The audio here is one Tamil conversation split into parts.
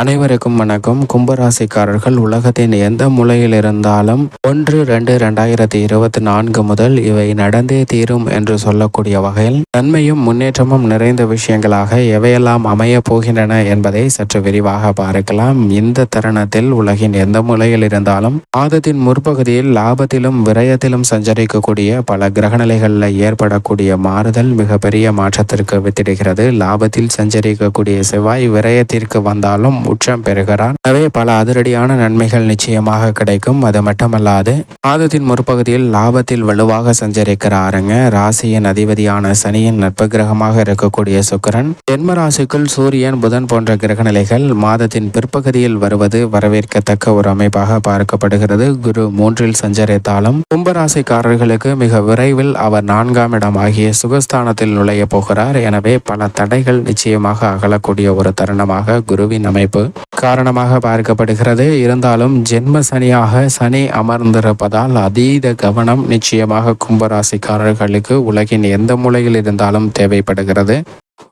அனைவருக்கும் வணக்கம். கும்பராசிக்காரர்கள் உலகத்தின் எந்த மூலையில் இருந்தாலும் ஒன்று ரெண்டு ரெண்டாயிரத்தி இருபத்தி நான்கு முதல் இவை நடந்தே தீரும் என்று சொல்லக்கூடிய வகையில் நன்மையும் முன்னேற்றமும் நிறைந்த விஷயங்களாக எவையெல்லாம் அமைய போகின்றன என்பதை சற்று விரிவாக பார்க்கலாம். இந்த தருணத்தில் உலகின் எந்த மூலையில் இருந்தாலும் மாதத்தின் முற்பகுதியில் லாபத்திலும் விரயத்திலும் சஞ்சரிக்கக்கூடிய பல கிரகநிலைகளில் ஏற்படக்கூடிய மாறுதல் மிகப்பெரிய மாற்றத்திற்கு வித்திடுகிறது. லாபத்தில் சஞ்சரிக்கக்கூடிய செவ்வாய் விரயத்திற்கு வந்தாலும் உச்சம் பெறுகிறார் எனவே பல அதிரடியான நன்மைகள் நிச்சயமாக கிடைக்கும். அது மட்டுமல்லாது மாதத்தின் முற்பகுதியில் லாபத்தில் வலுவாக சஞ்சரிக்கிறாருங்க ராசியின் அதிபதியான சனியின் நட்பு கிரகமாக இருக்கக்கூடிய சுக்கிரன் ஜென்ம ராசிக்குள் சூரியன் புதன் போன்ற கிரக நிலைகள் மாதத்தின் பிற்பகுதியில் வருவது வரவேற்கத்தக்க ஒரு அமைப்பாக பார்க்கப்படுகிறது. குரு மூன்றில் சஞ்சரித்தாலும் கும்பராசிக்காரர்களுக்கு மிக விரைவில் அவர் நான்காம் இடம் ஆகிய சுகஸ்தானத்தில் நுழைய போகிறார். எனவே பல தடைகள் நிச்சயமாக அகலக்கூடிய ஒரு தருணமாக குருவின் அமைப்பு காரணமாக பார்க்கப்படுகிறது. இருந்தாலும் ஜென்ம சனியாக சனி அமர்ந்திருப்பதால் அதீத கவனம் நிச்சயமாக கும்பராசிக்காரர்களுக்கு உலகின் எந்த மூலையில் இருந்தாலும் தேவைப்படுகிறது.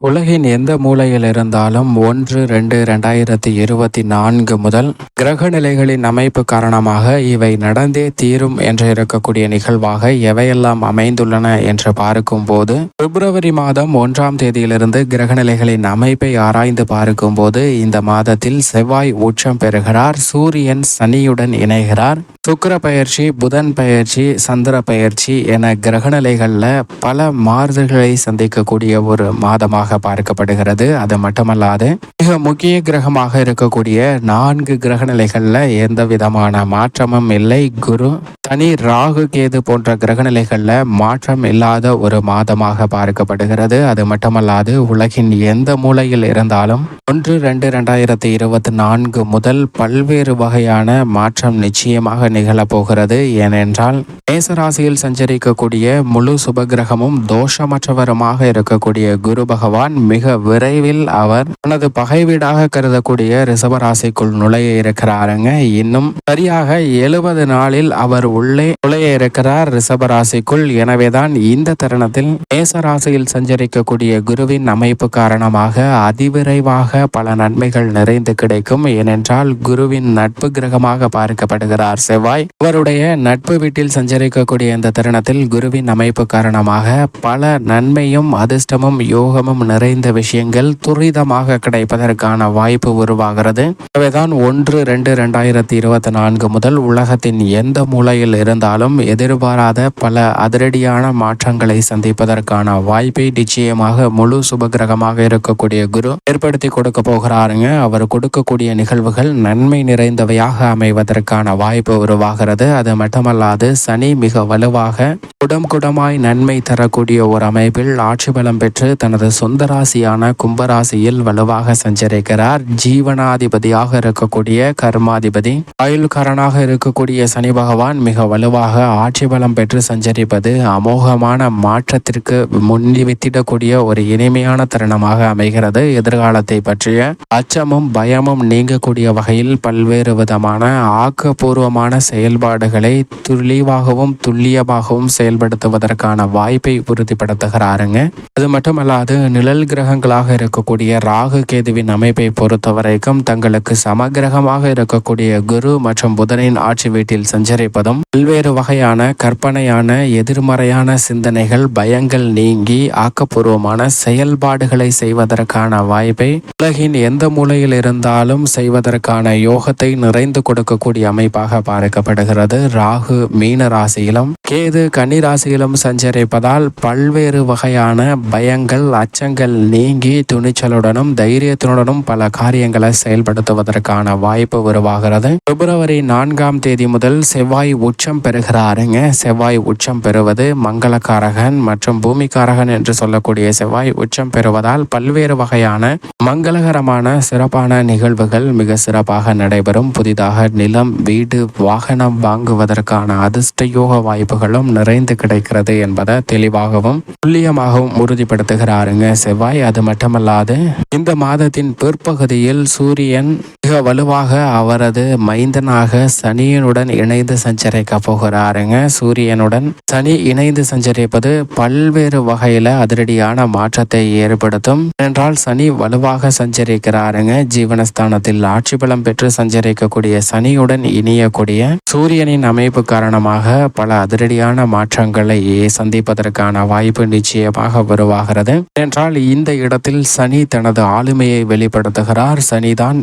உலகின் எந்த மூலையில் இருந்தாலும் ஒன்று ரெண்டு ரெண்டாயிரத்தி இருபத்தி நான்கு முதல் கிரக நிலைகளின் அமைப்பு காரணமாக இவை நடந்தே தீரும் என்று இருக்கக்கூடிய நிகழ்வாக எவையெல்லாம் அமைந்துள்ளன என்று பார்க்கும்போது பிப்ரவரி மாதம் ஒன்றாம் தேதியிலிருந்து கிரக நிலைகளின் அமைப்பை ஆராய்ந்து பார்க்கும்போது இந்த மாதத்தில் செவ்வாய் உச்சம் பெறுகிறார் சூரியன் சனியுடன் இணைகிறார். சுக்கிர பயிற்சி புதன் பயிற்சி சந்திர பயிற்சி என கிரகநிலைகளில் பல மாறுதல்களை சந்திக்கக்கூடிய ஒரு மாதம் கிரகமாக பார்க்கப்படுகிறது. அது மட்டுமல்லாது மிக முக்கிய கிரகமாக இருக்கக்கூடிய நான்கு கிரகநிலைகளில் எந்த விதமான மாற்றமும் இல்லை. குரு தனி ராகு கேது போன்ற கிரகநிலைகளில் மாற்றம் இல்லாத ஒரு மாதமாக பார்க்கப்படுகிறது. அது மட்டுமல்லாது உலகின் எந்த மூலையில் இருந்தாலும் ஒன்று ரெண்டு ரெண்டாயிரத்தி இருபத்தி நான்கு முதல் பல்வேறு வகையான மாற்றம் நிச்சயமாக நிகழப்போகிறது ஏனென்றால் மேசராசியில் சஞ்சரிக்கக்கூடிய முழு சுபகிரகமும் தோஷமற்றவருமாக இருக்கக்கூடிய குரு பகவான் மிக விரைவில் அவர் தனது பகை வீடாக கருதக்கூடிய ரிசபராசிக்குள் நுழைய இருக்கிறாருங்க. இன்னும் சரியாக எழுபது நாளில் அவர் உள்ளே நுழைய இருக்கிறார் ரிசபராசிக்குள் எனவேதான் இந்த தருணத்தில் மேசராசியில் சஞ்சரிக்கக்கூடிய குருவின் அமைப்பு காரணமாக அதிவிரைவாக பல நன்மைகள் நிறைந்து கிடைக்கும். ஏனென்றால் குருவின் நட்பு கிரகமாக பார்க்கப்படுகிறார் செவ்வாய். அவருடைய நட்பு வீட்டில் சஞ்சரிக்கக்கூடிய இந்த தருணத்தில் குருவின் அமைப்பு காரணமாக பல நன்மையும் அதிர்ஷ்டமும் யோகமும் நிறைந்த விஷயங்கள் துரிதமாக கிடைப்பதற்கான வாய்ப்பு உருவாகிறது. எனவேதான் ஒன்று ரெண்டு ரெண்டாயிரத்தி இருபத்தி நான்கு முதல் உலகத்தின் எந்த மூலையில் இருந்தாலும் எதிர்பாராத பல அதிரடியான மாற்றங்களை சந்திப்பதற்கான வாய்ப்பை நிச்சயமாக முழு சுபகிரகமாக இருக்கக்கூடிய குரு ஏற்படுத்தி கொடுக்க போகிறாருங்க. அவர் கொடுக்கக்கூடிய நிகழ்வுகள் நன்மை நிறைந்தவையாக அமைவதற்கான வாய்ப்பு உருவாகிறது. அது மட்டுமல்லாது சனி மிக வலுவாக குடம் குடமாய் நன்மை தரக்கூடிய ஒரு அமைப்பில் ஆட்சி பலம் பெற்று தனது சொந்த ராசியான கும்பராசியில் வலுவாக சஞ்சரிக்கிறார். ஜீவனாதிபதியாக இருக்கக்கூடிய கர்மாதிபதி. ஆயுள்காரனாக இருக்கக்கூடிய சனி பகவான் மிக வலுவாக ஆட்சி பலம் பெற்று சஞ்சரிப்பது அமோகமான மாற்றத்திற்கு முன்னிவித்திடக்கூடிய ஒரு இனிமையான தருணமாக அமைகிறது. எதிர்காலத்தை பற்றிய அச்சமும் பயமும் நீங்கக்கூடிய வகையில் பல்வேறு விதமான ஆக்கப்பூர்வமான செயல்பாடுகளை துளிவாகவும் துல்லியமாகவும் செயல்படுத்துவதற்கான வாய்ப்பை உறுதிப்படுத்துகிறாருங்க. அது மட்டுமல்லாது நிழல் கிரகங்களாக இருக்கக்கூடிய ராகு கேதுவின் அமைப்பை பொறுத்த வரைக்கும் தங்களுக்கு சமகிரகமாக இருக்கக்கூடிய குரு மற்றும் புதனின் ஆட்சி வீட்டில் சஞ்சரிப்பதும் பல்வேறு வகையான கற்பனையான எதிர்மறையான சிந்தனைகள் பயங்கள் நீங்கி ஆக்கப்பூர்வமான செயல்பாடுகளை செய்வதற்கான வாய்ப்பை உலகின் எந்த மூலையில் இருந்தாலும் செய்வதற்கான யோகத்தை நிறைந்து கொடுக்கக்கூடிய அமைப்பாக பார்க்கப்படுகிறது. ராகு மீன ராசியிலும் கேது கன்னி ராசியிலும் சஞ்சரிப்பதால் பல்வேறு வகையான பயங்கள் அச்ச அச்சங்கள் நீங்கி துணிச்சலுடனும் தைரியத்துடனும் பல காரியங்களை செயல்படுத்துவதற்கான வாய்ப்பு உருவாகிறது. பிப்ரவரி நான்காம் தேதி முதல் செவ்வாய் உச்சம் பெறுகிறாருங்க. செவ்வாய் உச்சம் பெறுவது மங்களக்காரகன் மற்றும் பூமிக்காரகன் என்று சொல்லக்கூடிய செவ்வாய் உச்சம் பெறுவதால் பல்வேறு வகையான மங்களகரமான சிறப்பான நிகழ்வுகள் மிக சிறப்பாக நடைபெறும். புதிதாக நிலம் வீடு வாகனம் வாங்குவதற்கான அதிர்ஷ்ட யோக வாய்ப்புகளும் நிறைந்து கிடைக்கிறது என்பதை தெளிவாகவும் துல்லியமாகவும் உறுதிப்படுத்துகிறாருங்க. செவ்வாய் அது மட்டுமல்லாது இந்த மாதத்தின் பிற்பகுதியில் சூரியன் மிக வலுவாக அவரது மைந்தனாக சனியனுடன் இணைந்து சஞ்சரிக்க போகிறாருங்க. சூரியனுடன் சனி இணைந்து சஞ்சரிப்பது பல்வேறு வகையில அதிரடியான மாற்றத்தை ஏற்படுத்தும். என்றால் சனி வலுவாக சஞ்சரிக்கிறாருங்க. ஜீவனஸ்தானத்தில் ஆட்சி பலம் பெற்று சஞ்சரிக்கக்கூடிய சனியுடன் இணையக்கூடிய சூரியனின் அமைப்பு காரணமாக பல அதிரடியான மாற்றங்களை சந்திப்பதற்கான வாய்ப்பு நிச்சயமாக உருவாகிறது. என்றால் இந்த இடத்தில் சனி தனது ஆளுமையை வெளிப்படுத்துகிறார். சனிதான்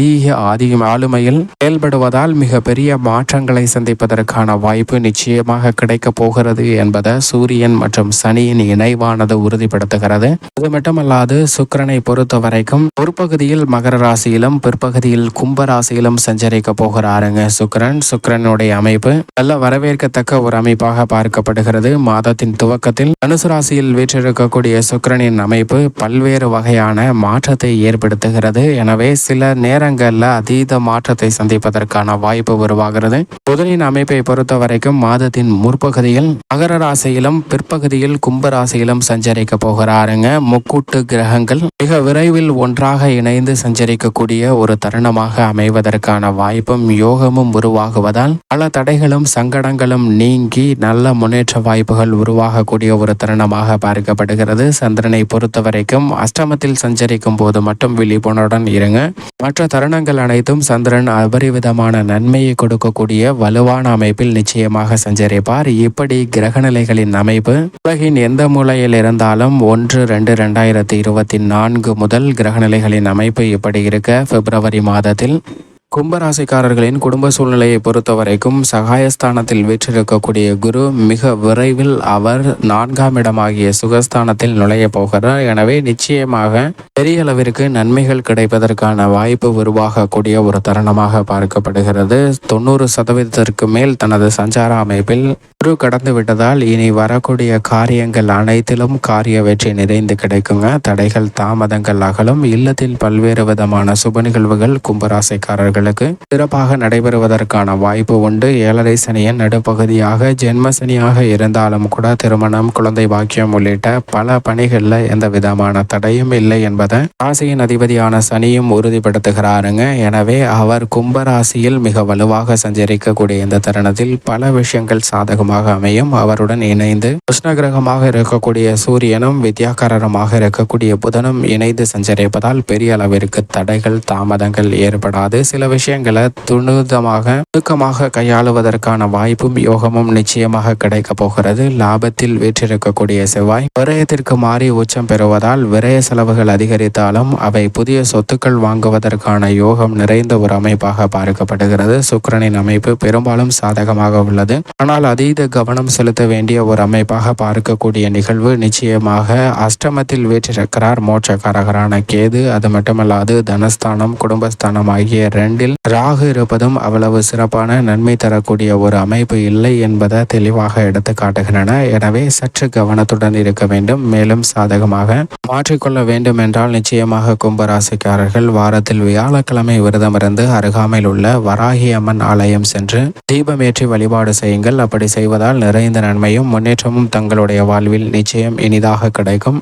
அதிக அதிக ஆளுமையில் செயல்படுவதால் மிக பெரிய மாற்றங்களை சந்திப்பதற்கான வாய்ப்பு நிச்சயமாக கிடைக்கப் போகிறது என்பதை சூரியன் மற்றும் சனியின் இணைவானது உறுதிப்படுத்துகிறது. அது மட்டுமல்லாது சுக்கிரனை பொறுத்த வரைக்கும் பொற்பகுதியில் மகர ராசியிலும் பிற்பகுதியில் கும்ப ராசியிலும் சஞ்சரிக்க போகிறாருங்க சுக்கிரன். சுக்கிரனுடைய அமைப்பு நல்ல வரவேற்கத்தக்க ஒரு அமைப்பாக பார்க்கப்படுகிறது. மாதத்தின் துவக்கத்தில் தனுசு ராசியில் வீற்றிருக்கக்கூடிய சுக்கரனின் அமைப்பு பல்வேறு வகையான மாற்றத்தை ஏற்படுத்துகிறது. எனவே சில நேரங்கள்ல அதீத மாற்றத்தை சந்திப்பதற்கான வாய்ப்பு உருவாகிறது. புதனின் அமைப்பை பொறுத்த வரைக்கும் மாதத்தின் முற்பகுதியில் மகர ராசியிலும் பிற்பகுதியில் கும்ப ராசியிலும் சஞ்சரிக்க போகிறாருங்க. முக்கூட்டு கிரகங்கள் மிக விரைவில் ஒன்றாக இணைந்து சஞ்சரிக்கக்கூடிய ஒரு தருணமாக அமைவதற்கான வாய்ப்பும் யோகமும் உருவாகுவதால் பல தடைகளும் சங்கடங்களும் நீங்கி நல்ல முன்னேற்ற வாய்ப்புகள் உருவாகக்கூடிய ஒரு தருணமாக பார்க்கப்படுகிறது. சந்திரனை பொறுத்த வரைக்கும் அஷ்டமத்தில் சஞ்சரிக்கும் போது மட்டும் விழிப்புணர்வுடன் இருங்க. மற்ற தருணங்கள் அனைத்தும் சந்திரன் அபரிவிதமான நன்மையை கொடுக்கக்கூடிய வலுவான அமைப்பில் நிச்சயமாக சஞ்சரிப்பார். இப்படி கிரகநிலைகளின் அமைப்பு உலகின் எந்த மூலையில் இருந்தாலும் ஒன்று ரெண்டு ரெண்டாயிரத்தி இருபத்தி நான்கு முதல் கிரகநிலைகளின் அமைப்பு இப்படி இருக்க பிப்ரவரி மாதத்தில் கும்பராசிக்காரர்களின் குடும்ப சூழ்நிலையை பொறுத்த வரைக்கும் சகாயஸ்தானத்தில் வீற்றிருக்கக்கூடிய குரு மிக விரைவில் அவர் நான்காம் இடமாகிய சுகஸ்தானத்தில் நுழைய போகிறார். எனவே நிச்சயமாக பெரிய அளவிற்கு நன்மைகள் கிடைப்பதற்கான வாய்ப்பு உருவாகக்கூடிய ஒரு தருணமாக பார்க்கப்படுகிறது. தொண்ணூறு சதவீதத்திற்கு மேல் தனது சஞ்சார அமைப்பில் குரு கடந்து விட்டதால் இனி வரக்கூடிய காரியங்கள் அனைத்திலும் காரிய வெற்றி நிறைந்து கிடைக்குங்க. தடைகள் தாமதங்கள் அகலும். இல்லத்தில் பல்வேறு விதமான சுப நிகழ்வுகள் கும்பராசிக்காரர்களுக்கு சிறப்பாக நடைபெறுவதற்கான வாய்ப்பு உண்டு. ஏழரை சனியின் நடுப்பகுதியாக ஜென்ம சனியாக இருந்தாலும் கூட திருமணம் குழந்தை பாக்கியம் உள்ளிட்ட பல பணிகளில் எந்த விதமான தடையும் இல்லை என்பதை ராசியின் அதிபதியான சனியும் உறுதிப்படுத்துகிறாருங்க. எனவே அவர் கும்பராசியில் மிக வலுவாக சஞ்சரிக்கக்கூடிய இந்த தருணத்தில் பல விஷயங்கள் சாதகமாக அமையும். அவருடன் இணைந்து கிருஷ்ண கிரகமாக இருக்கக்கூடிய சூரியனும் வித்யாகாரமாக இருக்கக்கூடிய புதனும் இணைந்து சஞ்சரிப்பதால் பெரிய அளவிற்கு தடைகள் தாமதங்கள் ஏற்படாது. சில விஷயங்களை துணிதமாக நுணுக்கமாக கையாளுவதற்கான வாய்ப்பும் யோகமும் நிச்சயமாக கிடைக்க போகிறது. லாபத்தில் வீற்றிருக்கக்கூடிய செவ்வாய் விரயத்திற்கு மாறி உச்சம் பெறுவதால் விரய செலவுகள் அதிகரித்தாலும் அவை புதிய சொத்துக்கள் வாங்குவதற்கான யோகம் நிறைந்த ஒரு அமைப்பாக பார்க்கப்படுகிறது. சுக்கரனின் அமைப்பு பெரும்பாலும் சாதகமாக உள்ளது. ஆனால் அதீத கவனம் செலுத்த வேண்டிய ஒரு அமைப்பாக பார்க்கக்கூடிய நிகழ்வு நிச்சயமாக அஷ்டமத்தில் வீற்றிருக்கிறார் மோட்சக்காரகரான கேது. அது மட்டுமல்லாது தனஸ்தானம் குடும்பஸ்தானம் ஆகிய ரெண்டில் ராகு இருப்பதும் அவ்வளவு சிறப்பான நன்மை தரக்கூடிய ஒரு அமைப்பு இல்லை என்பதை தெளிவாக எடுத்து காட்டுகின்றன. எனவே சற்று கவனத்துடன் இருக்க வேண்டும். மேலும் சாதகமாக மாற்றிக்கொள்ள வேண்டும் என்றால் நிச்சயமாக கும்பராசிக்காரர்கள் வாரத்தில் வியாழக்கிழமை விரதமிருந்து அருகாமையில் உள்ள வராகி அம்மன் ஆலயம் சென்று தீபமேற்றி வழிபாடு செய்யுங்கள். அப்படி செய்வதால் நிறைந்த நன்மையும் முன்னேற்றமும் தங்களுடைய வாழ்வில் நிச்சயம் இனிதாக கிடைக்கும்.